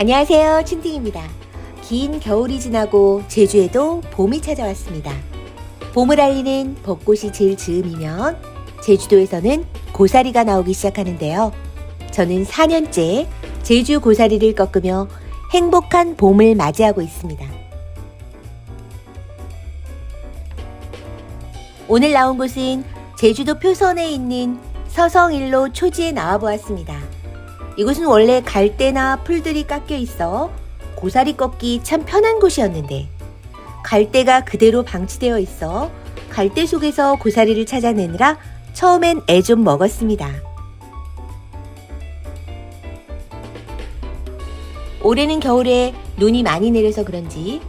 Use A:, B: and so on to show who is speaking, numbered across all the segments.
A: 안녕하세요. 춘팅입니다. 긴 겨울이 지나고 제주에도 봄이 찾아왔습니다. 봄을 알리는 벚꽃이 질 즈음이면 제주도에서는 고사리가 나오기 시작하는데요. 저는 4년째 제주 고사리를 꺾으며 행복한 봄을 맞이하고 있습니다. 오늘 나온 곳은 제주도 표선에 있는 서성일로 초지에 나와 보았습니다. 이곳은 원래 갈대나 풀들이 깎여 있어 고사리 꺾기 참 편한 곳이었는데 갈대가 그대로 방치되어 있어 갈대 속에서 고사리를 찾아내느라 처음엔 애 좀 먹었습니다. 올해는 겨울에 눈이 많이 내려서 그런지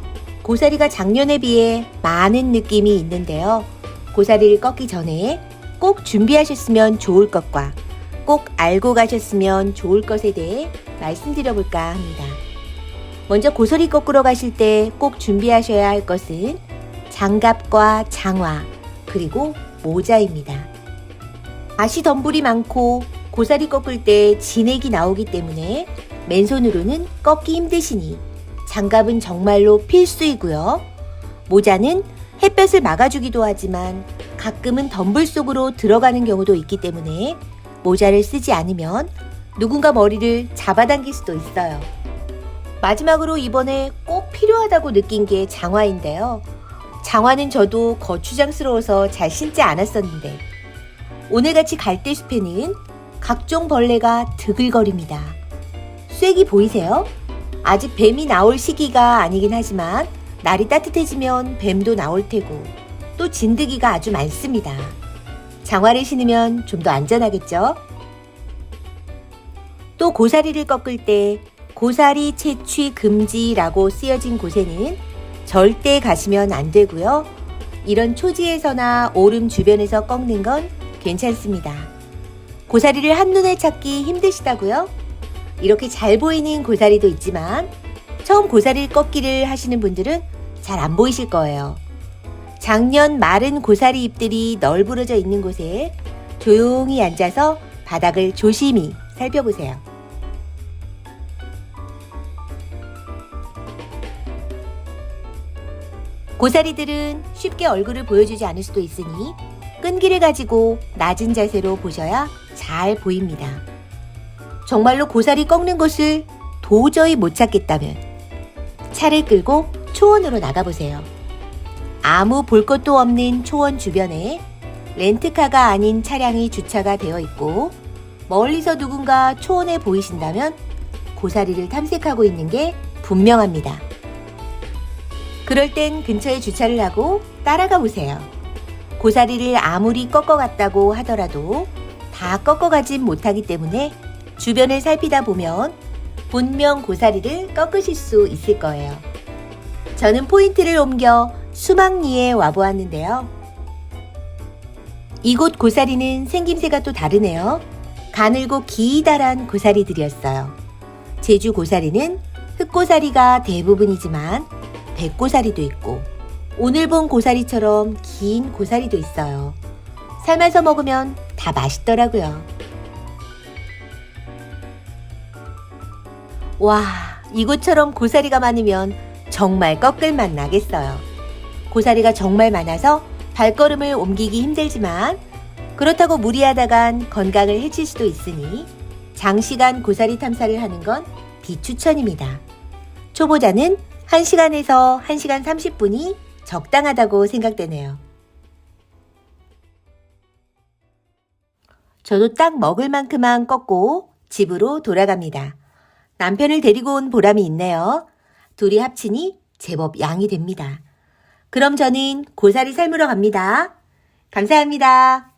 A: 고사리가 작년에 비해 많은 느낌이 있는데요. 고사리를 꺾기 전에 꼭 준비하셨으면 좋을 것과 꼭 알고 가셨으면 좋을 것에 대해 말씀드려볼까 합니다. 먼저 고사리 꺾으러 가실 때 꼭 준비하셔야 할 것은 장갑과 장화, 그리고 모자입니다. 아시 덤불이 많고 고사리 꺾을 때 진액이 나오기 때문에 맨손으로는 꺾기 힘드시니 장갑은 정말로 필수이고요. 모자는 햇볕을 막아주기도 하지만 가끔은 덤불 속으로 들어가는 경우도 있기 때문에 모자를 쓰지 않으면 누군가 머리를 잡아당길 수도 있어요. 마지막으로 이번에 꼭 필요하다고 느낀 게 장화인데요. 장화는 저도 거추장스러워서 잘 신지 않았었는데 오늘같이 갈대숲에는 각종 벌레가 드글거립니다. 쐐기 보이세요? 아직 뱀이 나올 시기가 아니긴 하지만 날이 따뜻해지면 뱀도 나올 테고 또 진드기가 아주 많습니다. 장화를 신으면 좀 더 안전하겠죠? 또 고사리를 꺾을 때 고사리 채취 금지라고 쓰여진 곳에는 절대 가시면 안 되고요. 이런 초지에서나 오름 주변에서 꺾는 건 괜찮습니다. 고사리를 한눈에 찾기 힘드시다고요? 이렇게 잘 보이는 고사리도 있지만 처음 고사리를 꺾기를 하시는 분들은 잘 안 보이실 거예요. 작년 마른 고사리 잎들이 널브러져 있는 곳에 조용히 앉아서 바닥을 조심히 살펴보세요. 고사리들은 쉽게 얼굴을 보여주지 않을 수도 있으니 끈기를 가지고 낮은 자세로 보셔야 잘 보입니다. 정말로 고사리 꺾는 곳을 도저히 못 찾겠다면 차를 끌고 초원으로 나가보세요. 아무 볼 것도 없는 초원 주변에 렌트카가 아닌 차량이 주차가 되어 있고 멀리서 누군가 초원에 보이신다면 고사리를 탐색하고 있는 게 분명합니다. 그럴 땐 근처에 주차를 하고 따라가 보세요. 고사리를 아무리 꺾어갔다고 하더라도 다 꺾어가진 못하기 때문에 주변을 살피다 보면 분명 고사리를 꺾으실 수 있을 거예요. 저는 포인트를 옮겨 수막리에 와보았는데요. 이곳 고사리는 생김새가 또 다르네요. 가늘고 기다란 고사리들이었어요. 제주 고사리는 흑고사리가 대부분이지만 백고사리도 있고 오늘 본 고사리처럼 긴 고사리도 있어요. 삶아서 먹으면 다 맛있더라고요. 와, 이곳처럼 고사리가 많으면 정말 꺾을 맛 나겠어요. 고사리가 정말 많아서 발걸음을 옮기기 힘들지만 그렇다고 무리하다간 건강을 해칠 수도 있으니 장시간 고사리 탐사를 하는 건 비추천입니다. 초보자는 1시간에서 1시간 30분이 적당하다고 생각되네요. 저도 딱 먹을 만큼만 꺾고 집으로 돌아갑니다. 남편을 데리고 온 보람이 있네요. 둘이 합치니 제법 양이 됩니다. 그럼 저는 고사리 삶으러 갑니다. 감사합니다.